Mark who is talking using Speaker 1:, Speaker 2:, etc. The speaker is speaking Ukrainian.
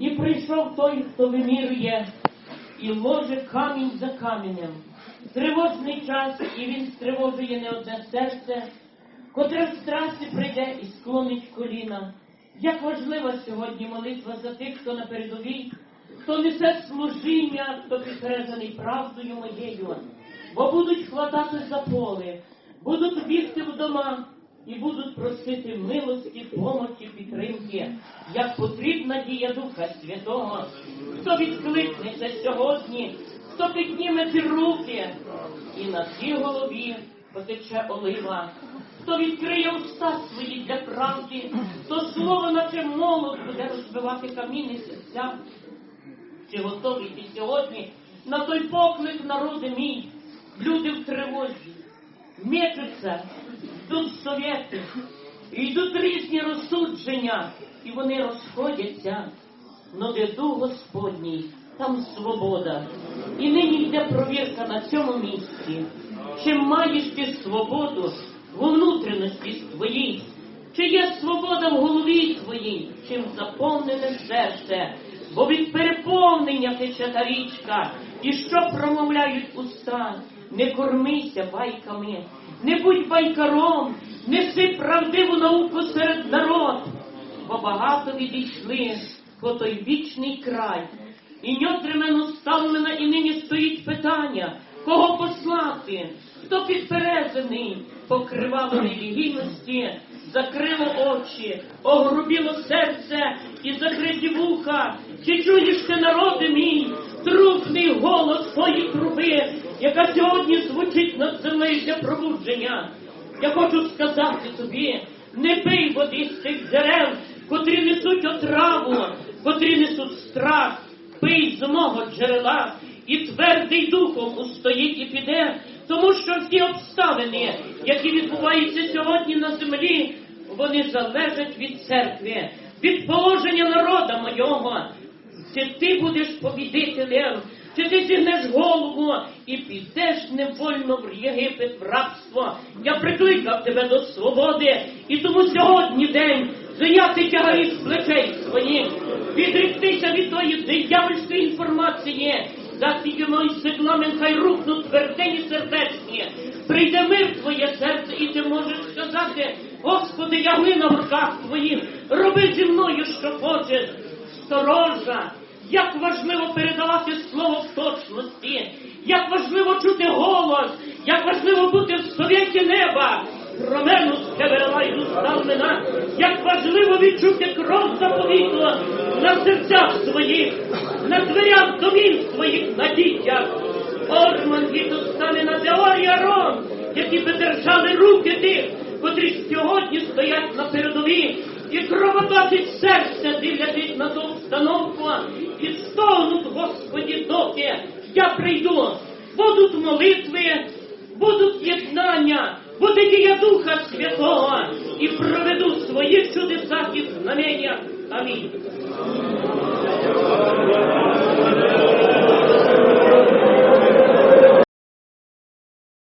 Speaker 1: І прийшов той, хто вимірює, і ложе камінь за каменем. Тривожний час, і він стривожує не одне серце, котре в страсі прийде і склонить коліна. Як важлива сьогодні молитва за тих, хто на передовій, хто несе служіння, хто підтверджений правдою моєю, бо будуть хватати за поле, будуть бігти в дома і будуть просити милості, помочі, підтримки, як потрібна дія Духа Святого. Хто відкликнеться сьогодні, хто підніме руки, і на цій голові потече олива. Хто відкриє уста свої для правди, то слово, наче молот, буде розбивати камінні серця. Чи готові ти сьогодні на той поклик народи мій? Люди в тривозі, мечуться, йдуть совєти, йдуть різні розсудження, і вони розходяться. Но де Господній, там свобода. І нині йде провірка на цьому місці. Чи маєш ти свободу в внутрішності твоїй? Чи є свобода в голові твоїй, чим заповнене серце? Бо від переповнення тече та річка, і що промовляють уста? Не кормися байками, не будь байкаром, неси правдиву науку серед народ, бо багато відійшли по той вічний край. І ньотремено ставлена, і нині стоїть питання, кого послати, хто підперезаний, покривало релігійності, закрило очі, огрубіло серце і закриті вуха. Чи чуєш ти, народи мій, труби, яка сьогодні звучить над землею для пробудження? Я хочу сказати тобі, не пий води з цих дерев, котрі несуть отраву, котрі несуть страх, пий з мого джерела, і твердий духом устоїть і піде, тому що всі обставини, які відбуваються сьогодні на землі, вони залежать від церкви, від положення народа мого. Чи ти будеш побідителем, чи ти зігнеш голову і підеш невольно в Єгипет, в рабство. Я прикликав тебе до свободи, і тому сьогодні день зняти тягарі з плечей своїх, відріктися від тої диявольської інформації, дати йому седлами, хай рухнуть твердені сердечні. Прийде мир в твоє серце, і ти можеш сказати, Господи, я глина в руках твоїх, роби зі мною, що хочеш. Сторожа, як важливо передавати слово в точності, як важливо чути голос, як важливо бути в совєті неба. Ромену скеверла уставлена, як важливо відчути кров заповіту на серцях своїх, на дверях домів своїх, на дітях. Орман від стане на теорія ром, які би держали руки тих, котрі сьогодні стоять на передовій і кровоточить серце, дивлячись на ту встановку і стогнуть, Господі, доки я прийду. Будуть молитви, будуть єднання, буде дія Духа Святого і проведу свої чудеса і знамення. Амінь.